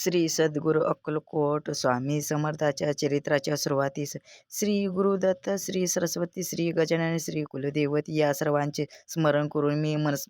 श्री सद्गुरू अक्कलकोट स्वामी समर्थाच्या चरित्राच्या सुरुवातीस श्री गुरुदत्त श्री सरस्वती श्री गजानन श्री कुलदेवत या सर्वांचे स्मरण करून मी मनस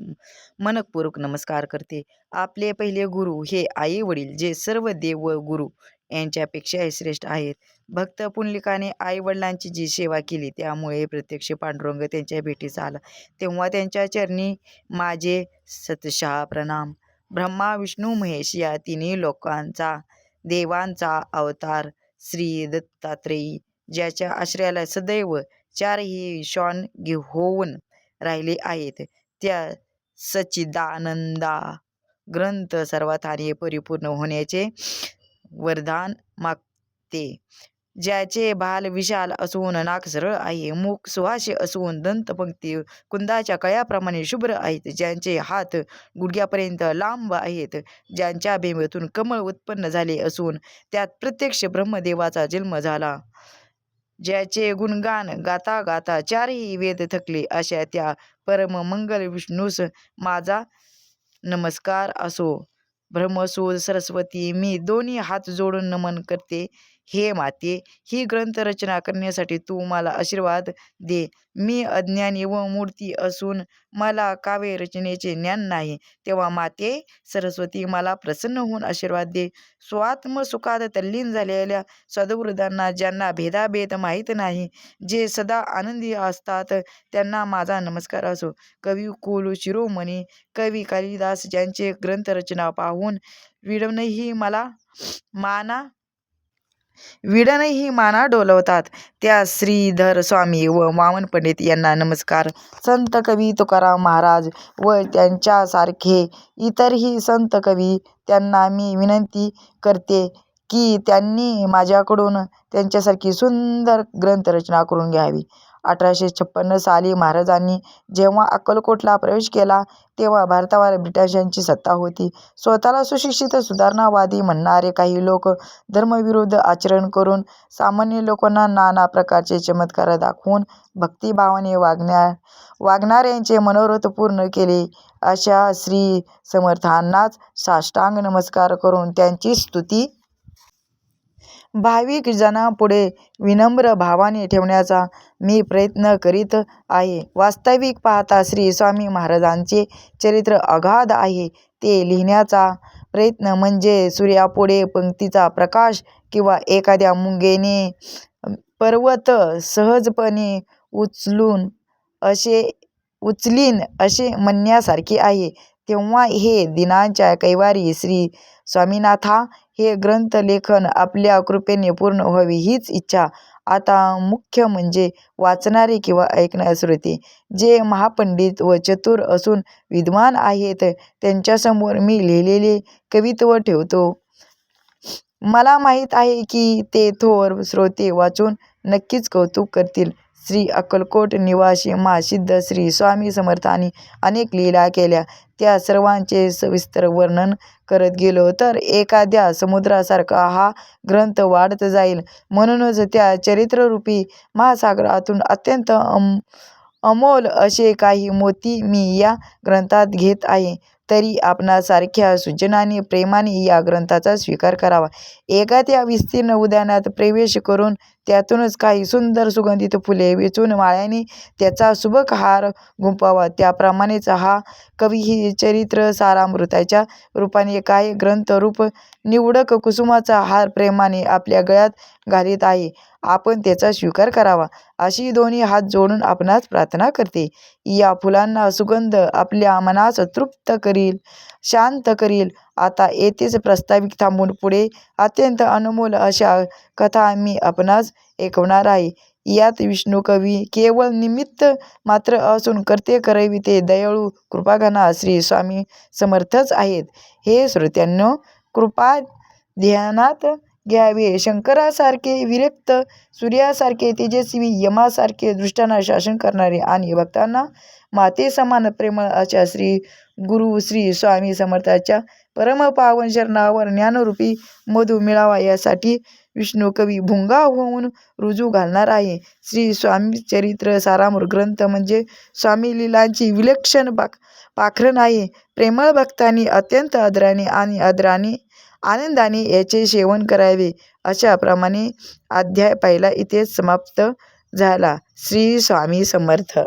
मनपूर्वक नमस्कार करते. आपले पहिले गुरु हे आई वडील जे सर्व देव गुरु यांच्यापेक्षाही श्रेष्ठ आहेत. भक्त पुंडलिकाने आई वडिलांची जी सेवा केली त्यामुळे प्रत्यक्ष पांडुरंग त्यांच्या भेटीस आला. तेव्हा त्यांच्या चरणी माझे सतशहा प्रणाम. ब्रह्मा विष्णू महेश या तिन्ही लोकांचा देवांचा अवतार श्री दत्तात्रेयी ज्याच्या आश्रयाला सदैव चारही शॉन होऊन राहिले आहेत. त्या सच्चिदानंदा ग्रंथ सर्वार्थाने परिपूर्ण होण्याचे वरदान मागते. ज्याचे भाल विशाल असून नाक सरळ आहे मुख सुहास्य असून दंतपंक्ती कुंदाच्या कळ्याप्रमाणे शुभ्र आहेत. ज्यांचे हात गुडघ्यापर्यंत लांब आहेत ज्यांच्या बेंबीतून कमळ उत्पन्न झाले असून त्यात प्रत्यक्ष ब्रह्मदेवाचा जन्म झाला. ज्याचे गुणगान गाता गाता चारही वेद थकले अशा त्या परम मंगल विष्णूस माझा नमस्कार असो. ब्रह्मसूद सरस्वती मी दोन्ही हात जोडून नमन करते. हे माते ही ग्रंथ रचना करण्यासाठी तू मला आशीर्वाद दे. मी अज्ञानी व मूर्ती असून मला काव्य रचनेचे ज्ञान नाही. तेव्हा माते सरस्वती मला प्रसन्न होऊन आशीर्वाद दे. स्वात्मसुखात तल्लीन झालेल्या सदवृद्धांना ज्यांना भेदाभेद माहीत नाही जे सदा आनंदी असतात त्यांना माझा नमस्कार असो. कवी कुल शिरोमणी कवी कालिदास ज्यांचे ग्रंथरचना पाहून विडवणंही मला माना विडनही माना डोलवतात. त्या श्रीधर स्वामी व वामन पंडित यांना नमस्कार. संत कवी तुकाराम महाराज व त्यांच्यासारखे इतरही संत कवी त्यांना मी विनंती करते की त्यांनी माझ्याकडून त्यांच्यासारखी सुंदर ग्रंथरचना करून घ्यावी. अठराशे छप्पन्न साली महाराजांनी जेव्हा अक्कलकोटला प्रवेश केला तेव्हा भारतावर ब्रिटिशांची सत्ता होती. स्वतःला सुशिक्षित सुधारणावादी म्हणणारे काही लोक धर्मविरुद्ध आचरण करून सामान्य लोकांना नाना प्रकारचे चमत्कार दाखवून भक्तिभावाने वागण्या वागणाऱ्यांचे मनोरथ पूर्ण केले. अशा श्री समर्थांनाच साष्टांग नमस्कार करून त्यांची स्तुती भाविक जनापुढे विनम्र भावाने ठेवण्याचा मी प्रयत्न करीत आहे. वास्तविक पाहता श्री स्वामी महाराजांचे चरित्र अगाध आहे. ते लिहिण्याचा प्रयत्न म्हणजे सूर्यापुढे पंक्तीचा प्रकाश किंवा एखाद्या मुंगेने पर्वत सहजपणे उचलून असे उचलीन असे म्हणण्यासारखे आहे. तेव्हा हे दिनांच्या कैवारी श्री स्वामीनाथा हे ग्रंथलेखन आपल्या कृपेने पूर्ण व्हावे हीच इच्छा. आता मुख्य म्हणजे वाचणारे किंवा ऐकणारे श्रोते जे महापंडित व चतुर असून विद्वान आहेत त्यांच्यासमोर मी लिहिलेले कवित्व ठेवतो. मला माहीत आहे की ते थोर श्रोते वाचून नक्कीच कौतुक करतील. श्री अक्कलकोट निवासी महासिद्ध श्री स्वामी समर्थांनी अनेक लीला केल्या. त्या सर्वांचे सविस्तर वर्णन करत गेलो तर एखाद्या समुद्रासारखा हा ग्रंथ वाढत जाईल. म्हणूनच त्या चरित्ररूपी महासागरातून अत्यंत अम अमोल असे काही मोती मी या ग्रंथात घेत आहे. तरी आपणासारख्या सूचनाने प्रेमाने या ग्रंथाचा स्वीकार करावा. एखाद्या विस्तीर्ण उद्यानात प्रवेश करून त्यातूनच काही सुंदर सुगंधित फुले वेचून माळ्याने त्याचा सुबक हार गुंपावा त्याप्रमाणेच हा कवीही चरित्र सारामृताच्या रूपाने काय ग्रंथरूप निवडक कुसुमाचा हार प्रेमाने आपल्या गळ्यात घालीत आहे. आपण त्याचा स्वीकार करावा. अशी दोन्ही हात जोडून आपणास प्रार्थना करते. या फुलांना सुगंध आपल्या मनास तृप्त करील शांत करील आता येथेच प्रस्ताविक थांबून पुढे अत्यंत अनमोल अशा कथा मी आपणास ऐकवणार आहे. यात विष्णू कवी केवळ निमित्त मात्र असून करते करविते दयाळू कृपाघना श्री स्वामी समर्थच आहेत. हे श्रोत्यांनो कृपा ध्यानात घ्यावे. शंकरासारखे विरक्त सूर्यासारखे तेजस्वी यमासारखे दृष्टांना शासन करणारे आणि भक्तांना माते समान प्रेमळ अशा श्री गुरु श्री स्वामी समर्थाच्या परमपावन शरणावर ज्ञानरूपी मधु मिळावा यासाठी विष्णू कवी भुंगा होऊन रुजू घालणार आहे. श्री स्वामी चरित्र सारामूर ग्रंथ म्हणजे स्वामी लीलांची विलक्षण पाक पाखरण आहे प्रेमळ भक्तांनी अत्यंत आदराने आणि आदराने आनंदाने याचे सेवन करावे अशाप्रमाणे अध्याय पहिला इथेच समाप्त झाला. श्री स्वामी समर्थ.